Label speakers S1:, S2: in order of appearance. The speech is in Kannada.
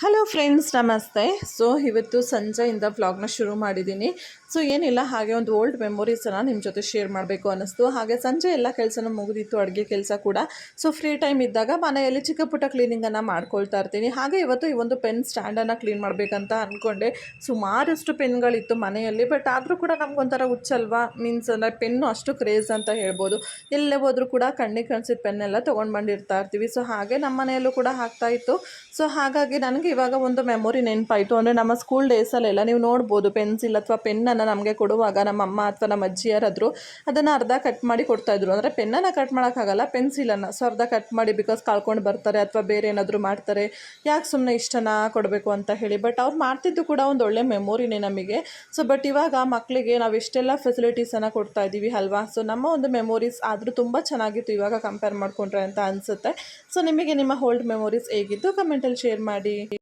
S1: ಹಲೋ ಫ್ರೆಂಡ್ಸ್ ನಮಸ್ತೆ. ಸೊ ಇವತ್ತು ಸಂಜೆಯಿಂದ ವ್ಲಾಗ್ನ ಶುರು ಮಾಡಿದ್ದೀನಿ ಸೊ ಏನಿಲ್ಲ, ಹಾಗೆ ಒಂದು ಓಲ್ಡ್ ಮೆಮೊರೀಸನ್ನು ನಿಮ್ಮ ಜೊತೆ ಶೇರ್ ಮಾಡಬೇಕು ಅನ್ನಿಸ್ತು. ಹಾಗೆ ಸಂಜೆ ಎಲ್ಲ ಕೆಲಸನೂ ಮುಗಿದಿತ್ತು, ಅಡುಗೆ ಕೆಲಸ ಕೂಡ. ಸೊ ಫ್ರೀ ಟೈಮ್ ಇದ್ದಾಗ ಮನೆಯಲ್ಲಿ ಚಿಕ್ಕ ಪುಟ್ಟ ಕ್ಲೀನಿಂಗನ್ನು ಮಾಡ್ಕೊಳ್ತಾ ಇರ್ತೀನಿ. ಹಾಗೆ ಇವತ್ತು ಈ ಒಂದು ಪೆನ್ ಸ್ಟ್ಯಾಂಡನ್ನು ಕ್ಲೀನ್ ಮಾಡಬೇಕಂತ ಅಂದ್ಕೊಂಡೆ ಸುಮಾರಷ್ಟು ಪೆನ್ಗಳಿತ್ತು ಮನೆಯಲ್ಲಿ ಬಟ್ ಆದರೂ ಕೂಡ ನಮಗೊಂಥರ ಹುಚ್ಚಲ್ವಾ? ಮೀನ್ಸ್ ಅಂದರೆ ಪೆನ್ನು ಅಷ್ಟು ಕ್ರೇಜ್ ಅಂತ ಹೇಳ್ಬೋದು. ಎಲ್ಲೇ ಹೋದರೂ ಕೂಡ ಕಣ್ಣಿಗೆ ಕಾಣಿಸಿದ ಪೆನ್ನೆಲ್ಲ ತೊಗೊಂಡು ಬಂದಿರ್ತಾ ಇರ್ತೀವಿ. ಸೊ ಹಾಗೆ ನಮ್ಮ ಮನೆಯಲ್ಲೂ ಕೂಡ ಆಗ್ತಾಯಿತ್ತು ಸೊ ಹಾಗಾಗಿ ನನಗೆ ಇವಾಗ ಒಂದು ಮೆಮೊರಿ ನೆನಪಾಯಿತು. ಅಂದರೆ ನಮ್ಮ ಸ್ಕೂಲ್ ಡೇಸಲ್ಲೆಲ್ಲ ನೀವು ನೋಡ್ಬೋದು ಪೆನ್ಸಿಲ್ ಅಥವಾ ಪೆನ್ನನ್ನು ನಮಗೆ ಕೊಡುವಾಗ ನಮ್ಮ ಅಮ್ಮ ಅಥವಾ ನಮ್ಮ ಅಜ್ಜಿಯರಾದ್ರು ಅದನ್ನು ಅರ್ಧ ಕಟ್ ಮಾಡಿ ಕೊಡ್ತಾಯಿದ್ರು ಅಂದರೆ ಪೆನ್ನನ್ನು ಕಟ್ ಮಾಡೋಕ್ಕಾಗಲ್ಲ ಪೆನ್ಸಿಲನ್ನು ಸೊ ಅರ್ಧ ಕಟ್ ಮಾಡಿ ಬಿಕಾಸ್ ಕಳ್ಕೊಂಡು ಬರ್ತಾರೆ ಅಥವಾ ಬೇರೆ ಏನಾದರೂ ಮಾಡ್ತಾರೆ. ಯಾಕೆ ಸುಮ್ಮನೆ ಇಷ್ಟನ ಕೊಡಬೇಕು ಅಂತ ಹೇಳಿ. ಬಟ್ ಅವ್ರು ಮಾಡ್ತಿದ್ದು ಕೂಡ ಒಂದು ಒಳ್ಳೆ ಮೆಮೊರಿನೇ ನಮಗೆ. ಸೊ ಬಟ್ ಇವಾಗ ಮಕ್ಕಳಿಗೆ ನಾವು ಇಷ್ಟೆಲ್ಲ ಫೆಸಿಲಿಟೀಸನ್ನು ಕೊಡ್ತಾ ಇದ್ದೀವಿ ಅಲ್ವಾ? ಸೊ ನಮ್ಮ ಒಂದು ಮೆಮೊರೀಸ್ ಆದರೂ ತುಂಬ ಚೆನ್ನಾಗಿತ್ತು ಇವಾಗ ಕಂಪೇರ್ ಮಾಡಿಕೊಂಡ್ರೆ ಅಂತ ಅನಿಸುತ್ತೆ. ಸೊ ನಿಮಗೆ ನಿಮ್ಮ ಹೋಲ್ಡ್ ಮೆಮೊರೀಸ್ ಹೇಗಿತ್ತು? ಕಮೆಂಟಲ್ಲಿ ಶೇರ್ ಮಾಡಿ.